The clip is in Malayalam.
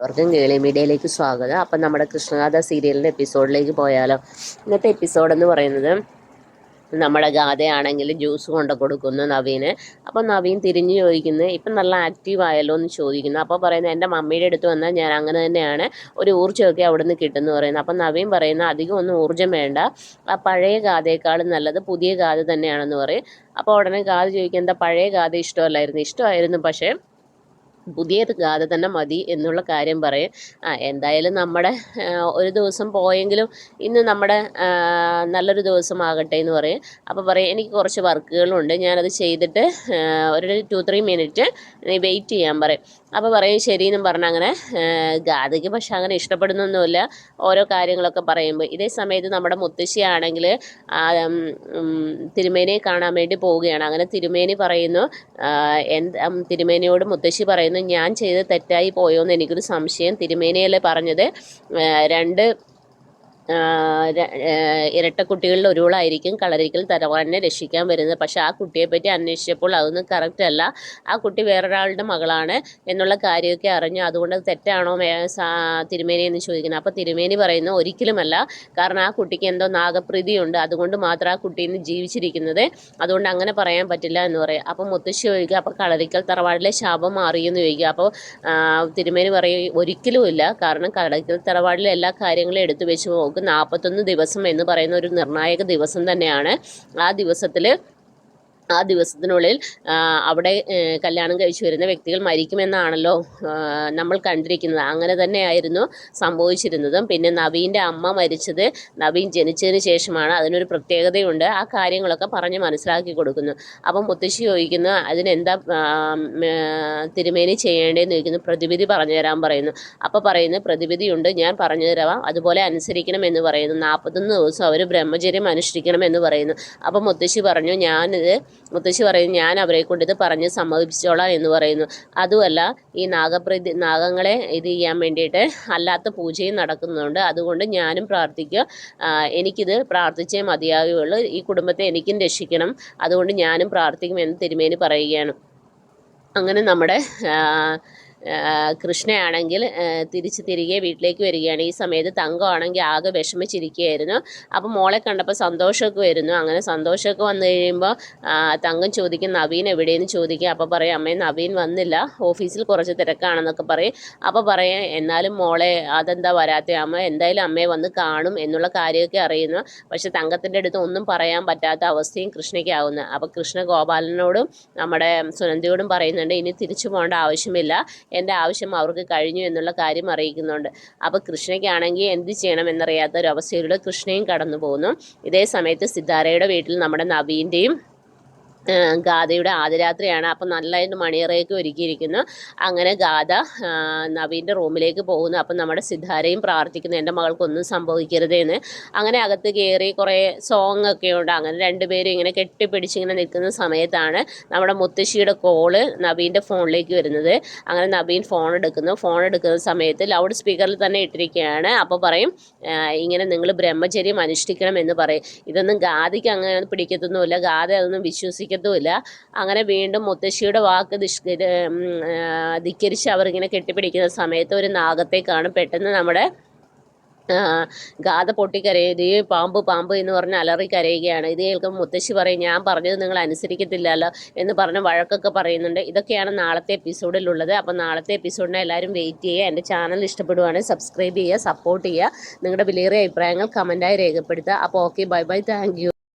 അവർക്കും കേളി മീഡിയയിലേക്ക് സ്വാഗതം. അപ്പം നമ്മുടെ കൃഷ്ണഗാഥ സീരിയലിന്റെ എപ്പിസോഡിലേക്ക് പോയാലോ. ഇന്നത്തെ എപ്പിസോഡ് എന്ന് പറയുന്നത് നമ്മുടെ ഗാഥയാണെങ്കിൽ ജ്യൂസ് കൊണ്ട് കൊടുക്കുന്നു നവീന്. അപ്പം നവീൻ തിരിഞ്ഞു ചോദിക്കുന്നത് ഇപ്പം നല്ല ആക്റ്റീവ് ആയല്ലോ എന്ന് ചോദിക്കുന്നു. അപ്പോൾ പറയുന്നത് എന്റെ മമ്മിയുടെ അടുത്ത് വന്നാൽ ഞാൻ അങ്ങനെ തന്നെയാണ് ഒരു ഊർജമൊക്കെ അവിടെ നിന്ന് കിട്ടുന്നു പറയുന്നത് അപ്പം നവീൻ പറയുന്ന അധികം ഒന്നും ഊർജം വേണ്ട. ആ പഴയ ഗാഥയെക്കാളും നല്ലത് പുതിയ ഗാഥ തന്നെയാണെന്ന് പറയും. അപ്പോൾ ഉടനെ ഗാഥ ചോദിക്കുക എന്താ പഴയ ഗാഥ ഇഷ്ടമല്ലായിരുന്നു? ഇഷ്ടമായിരുന്നു പക്ഷേ പുതിയ ഗാഥ തന്നെ മതി എന്നുള്ള കാര്യം പറയും. ആ എന്തായാലും നമ്മുടെ ഒരു ദിവസം പോയെങ്കിലും ഇന്ന് നമ്മുടെ നല്ലൊരു ദിവസമാകട്ടെ എന്ന് പറയും. അപ്പോൾ പറയും എനിക്ക് കുറച്ച് വർക്കുകളുണ്ട്. ഞാനത് ചെയ്തിട്ട് ഒരു ടു ത്രീ മിനിറ്റ് വെയിറ്റ് ചെയ്യാൻ പറയും. അപ്പോൾ പറയും ശരിയെന്നും പറഞ്ഞ് അങ്ങനെ ഗാഥയ്ക്ക് പക്ഷെ അങ്ങനെ ഇഷ്ടപ്പെടുന്നൊന്നുമില്ല. ഓരോ കാര്യങ്ങളൊക്കെ പറയുമ്പോൾ. ഇതേ സമയത്ത് നമ്മുടെ മുത്തശ്ശിയാണെങ്കിൽ തിരുമേനിയെ കാണാൻ വേണ്ടി പോവുകയാണ്. അങ്ങനെ തിരുമേനി പറയുന്നു എന്ത് തിരുമേനിയോട് മുത്തശ്ശി പറയുന്നു ഞാൻ ചെയ്ത് തെറ്റായി പോയോ എന്ന് എനിക്കൊരു സംശയം. തിരുമേനിയല്ലേ പറഞ്ഞത് രണ്ട് ഇരട്ടക്കുട്ടികളിൽ ഒരുവളായിരിക്കും കളരിക്കൽ തറവാടിനെ രക്ഷിക്കാൻ വരുന്നത്. പക്ഷെ ആ കുട്ടിയെ പറ്റി അന്വേഷിച്ചപ്പോൾ അതൊന്നും കറക്റ്റ് അല്ല. ആ കുട്ടി വേറൊരാളുടെ മകളാണ് എന്നുള്ള കാര്യമൊക്കെ അറിഞ്ഞു. അതുകൊണ്ട് തെറ്റാണോ തിരുമേനി എന്ന് ചോദിക്കുന്നത് അപ്പോൾ തിരുമേനി പറയുന്നു ഒരിക്കലുമല്ല. കാരണം ആ കുട്ടിക്ക് എന്തോ നാഗപ്രീതിയുണ്ട്. അതുകൊണ്ട് മാത്രം ആ കുട്ടി ഇന്ന് ജീവിച്ചിരിക്കുന്നത്. അതുകൊണ്ട് അങ്ങനെ പറയാൻ പറ്റില്ല എന്ന് പറയും. അപ്പോൾ മുത്തശ്ശി ചോദിക്കുക അപ്പോൾ കളരിക്കൽ തറവാടിലെ ശാപം മാറിയെന്ന് ചോദിക്കുക. അപ്പോൾ തിരുമേനി പറയും ഒരിക്കലുമില്ല. കാരണം കളരിക്കൽ തറവാടിലെ എല്ലാ കാര്യങ്ങളും എടുത്തു വെച്ച് നമുക്ക് നാൽപ്പത്തൊന്ന് ദിവസം എന്ന് പറയുന്ന ഒരു നിർണായക ദിവസം തന്നെയാണ് ആ ദിവസത്തിൽ ആ ദിവസത്തിനുള്ളിൽ അവിടെ കല്യാണം കഴിച്ചു വരുന്ന വ്യക്തികൾ മരിക്കുമെന്നാണല്ലോ നമ്മൾ കണ്ടിരിക്കുന്നത്. അങ്ങനെ തന്നെയായിരുന്നു സംഭവിച്ചിരുന്നതും. പിന്നെ നവീന്റെ അമ്മ മരിച്ചത് നവീൻ ജനിച്ചതിന് ശേഷമാണ് അതിനൊരു പ്രത്യേകതയുണ്ട്. ആ കാര്യങ്ങളൊക്കെ പറഞ്ഞ് മനസ്സിലാക്കി കൊടുക്കുന്നു. അപ്പം മുത്തശ്ശി ചോദിക്കുന്നു അതിനെന്താ തിരുമേനി ചെയ്യേണ്ടതെന്ന് ചോദിക്കുന്നു. പ്രതിവിധി പറഞ്ഞു തരാൻ പറയുന്നു. അപ്പോൾ പറയുന്നു പ്രതിവിധിയുണ്ട് ഞാൻ പറഞ്ഞു തരാം. അതുപോലെ അനുസരിക്കണം എന്ന് പറയുന്നു. നാൽപ്പത്തൊന്ന് ദിവസം അവർ ബ്രഹ്മചര്യം അനുഷ്ഠിക്കണം എന്ന് പറയുന്നു. അപ്പം മുത്തശ്ശി പറഞ്ഞു ഞാനിത് മുത്തശ്ശി പറയുന്നു ഞാൻ അവരെ കൊണ്ട് ഇത് പറഞ്ഞ് സമ്മതിപ്പിച്ചോളാം എന്ന് പറയുന്നു. അതുമല്ല ഈ നാഗപ്രതി നാഗങ്ങളെ ഇത് ചെയ്യാൻ വേണ്ടിയിട്ട് അല്ലാത്ത പൂജയും നടക്കുന്നുണ്ട്. അതുകൊണ്ട് ഞാനും പ്രാർത്ഥിക്കുക. എനിക്കിത് പ്രാർത്ഥിച്ചേ മതിയാകുകയുള്ളൂ ഈ കുടുംബത്തെ എനിക്കും രക്ഷിക്കണം. അതുകൊണ്ട് ഞാനും പ്രാർത്ഥിക്കുമെന്ന് തിരുമേനി പറയുകയാണ്. അങ്ങനെ നമ്മുടെ കൃഷ്ണയാണെങ്കിൽ തിരിച്ച് തിരികെ വീട്ടിലേക്ക് വരികയാണ്. ഈ സമയത്ത് തങ്കമാണെങ്കിൽ ആകെ വിഷമിച്ചിരിക്കുകയായിരുന്നു. അപ്പം മോളെ കണ്ടപ്പോൾ സന്തോഷമൊക്കെ വരുന്നു. അങ്ങനെ സന്തോഷമൊക്കെ വന്നു കഴിയുമ്പോൾ തങ്കം ചോദിക്കും നവീൻ എവിടെയെന്ന് ചോദിക്കുക അപ്പോൾ പറയും അമ്മേ നവീൻ വന്നില്ല. ഓഫീസിൽ കുറച്ച് തിരക്കാണെന്നൊക്കെ പറയും. അപ്പോൾ പറയും എന്നാലും മോളെ അതെന്താ വരാത്ത അമ്മ എന്തായാലും അമ്മയെ വന്ന് കാണും എന്നുള്ള കാര്യമൊക്കെ അറിയുന്നു. പക്ഷെ തങ്കത്തിന്റെ അടുത്ത് ഒന്നും പറയാൻ പറ്റാത്ത അവസ്ഥയും കൃഷ്ണയ്ക്കാവുന്നു അപ്പോൾ കൃഷ്ണ ഗോപാലനോടും നമ്മുടെ സുനന്ദിയോടും പറയുന്നുണ്ട് ഇനി തിരിച്ചു പോകേണ്ട ആവശ്യമില്ല. എന്റെ ആവശ്യം അവർക്ക് കഴിഞ്ഞു എന്നുള്ള കാര്യം അറിയിക്കുന്നുണ്ട്. അപ്പോൾ കൃഷ്ണയ്ക്കാണെങ്കിൽ എന്ത് ചെയ്യണം എന്നറിയാത്ത ഒരു അവസ്ഥയിലൂടെ കൃഷ്ണയും കടന്നു പോകുന്നു ഇതേ സമയത്ത് സിദ്ധാരയുടെ വീട്ടിൽ നമ്മുടെ നവീന്റെയും ഗാഥയുടെ ആദ്യരാത്രിയാണ്. അപ്പം നല്ലതായിട്ട് മണിയറയൊക്കെ ഒരുക്കിയിരിക്കുന്നു. അങ്ങനെ ഗാഥ നവീന്റെ റൂമിലേക്ക് പോകുന്നു. അപ്പം നമ്മുടെ സിദ്ധാരയും പ്രാർത്ഥിക്കുന്നു. എന്റെ മകൾക്കൊന്നും സംഭവിക്കരുതേന്ന്. അങ്ങനെ അകത്ത് കയറി കുറേ സോങ് ഒക്കെ ഉണ്ട്. അങ്ങനെ രണ്ടുപേരും ഇങ്ങനെ കെട്ടിപ്പിടിച്ചിങ്ങനെ നിൽക്കുന്ന സമയത്താണ് നമ്മുടെ മുത്തശ്ശിയുടെ കോൾ നവീന്റെ ഫോണിലേക്ക് വരുന്നത്. അങ്ങനെ നവീൻ ഫോൺ എടുക്കുന്നു. ഫോൺ എടുക്കുന്ന സമയത്ത് ലൗഡ് സ്പീക്കറിൽ തന്നെ ഇട്ടിരിക്കുകയാണ്. അപ്പോൾ പറയും ഇങ്ങനെ നിങ്ങൾ ബ്രഹ്മചര്യം അനുഷ്ഠിക്കണം എന്ന് പറയും. ഇതൊന്നും ഗാഥയ്ക്ക് അങ്ങനെ പിടിക്കത്തൊന്നുമില്ല. ഗാഥ അതൊന്നും വിശ്വസിക്കും സമ്മതിക്കത്തുമില്ല. അങ്ങനെ വീണ്ടും മുത്തശ്ശിയുടെ വാക്ക് ധിക്കരിച്ച് അവരിങ്ങനെ കെട്ടിപ്പിടിക്കുന്ന സമയത്ത് ഒരു നാഗത്തെ കാണും പെട്ടെന്ന് നമ്മുടെ ഗാഥ പൊട്ടിക്കരയുകയും പാമ്പ് പാമ്പ് എന്ന് പറഞ്ഞ് അലറി കരയുകയാണ് ഇത് കേൾക്കുമ്പോൾ മുത്തശ്ശി പറയും ഞാൻ പറഞ്ഞത് നിങ്ങൾ അനുസരിക്കത്തില്ലല്ലോ എന്ന് പറഞ്ഞ് വഴക്കൊക്കെ പറയുന്നുണ്ട്. ഇതൊക്കെയാണ് നാളത്തെ എപ്പിസോഡിലുള്ളത്. അപ്പോൾ നാളത്തെ എപ്പിസോഡിനെ എല്ലാവരും വെയിറ്റ് ചെയ്യുക. എന്റെ ചാനൽ ഇഷ്ടപ്പെടുവാണെങ്കിൽ സബ്സ്ക്രൈബ് ചെയ്യുക സപ്പോർട്ട് ചെയ്യുക. നിങ്ങളുടെ വിലയേറിയ അഭിപ്രായങ്ങൾ കമന്റായി രേഖപ്പെടുത്തുക. അപ്പോൾ ഓക്കെ ബൈ ബൈ. താങ്ക്